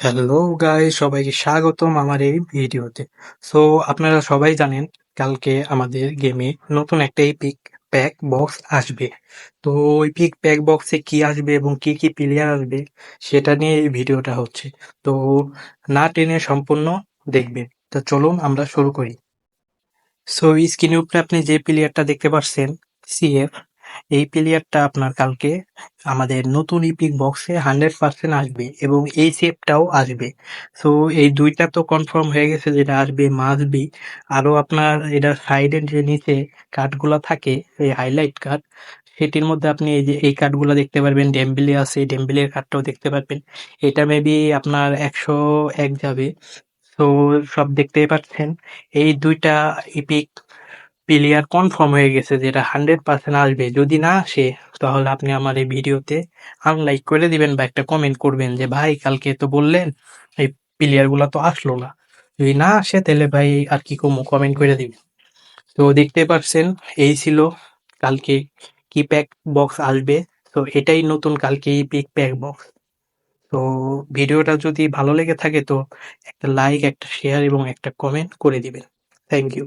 Hello guys সবাইকে স্বাগতম আমার এই ভিডিওতে। সো আপনারা সবাই জানেন, কালকে আমাদের গেমে নতুন একটা ইপিক প্যাক বক্স আসবে। তো, ওই পিক প্যাক বক্সে কি আসবে এবং কি কি প্লেয়ার আসবে, সেটা নিয়ে এই ভিডিওটা হচ্ছে। তো, না টেনে সম্পূর্ণ দেখবেন। তো, চলুন আমরা শুরু করি। সো স্ক্রিনের উপরে আপনি যে প্লেয়ারটা দেখতে পাচ্ছেন সিএফ এই প্লেয়ারটা আপনার কালকে আমাদের নতুন ইপিক বক্সে হান্ড্রেড পার্সেন্ট আসবে এবং এই সেপটাও আসবে। সো এই দুইটা তো কনফার্ম হয়ে গেছে যেটা আসবে মাসবি আরও আপনার এটা সাইডের যে নিচে কার্ডগুলো থাকে, এই হাইলাইট কার্ড সেটির মধ্যে আপনি এই যে, এই কার্ডগুলো দেখতে পারবেন। ডেম্বিলি আছে ডেম্বিলের কার্ডটাও দেখতে পারবেন। এটা মেবি আপনার একশো এক যাবে। তো সব দেখতেই পাচ্ছেন। এই দুইটা ইপিক প্লেয়ার কনফার্ম হয়ে গেছে যেটা হান্ড্রেড পার্সেন্ট আসবে। যদি না আসে, তাহলে আপনি আমার এই ভিডিওতে আনলাইক করে দিবেন বা একটা কমেন্ট করবেন যে, ভাই, কালকে তো বললেন এই প্লেয়ারগুলা তো আসলো না। যদি না আসে, তাহলে ভাই আর কি কমো কমেন্ট করে দিবেন। তো দেখতে পাচ্ছেন, এই ছিল কালকে কি প্যাক বক্স আসবে। তো এটাই নতুন কালকে এই পিক প্যাক বক্স তো ভিডিওটা যদি ভালো লেগে থাকে, তো একটা লাইক একটা শেয়ার এবং একটা কমেন্ট করে দিবেন। Thank you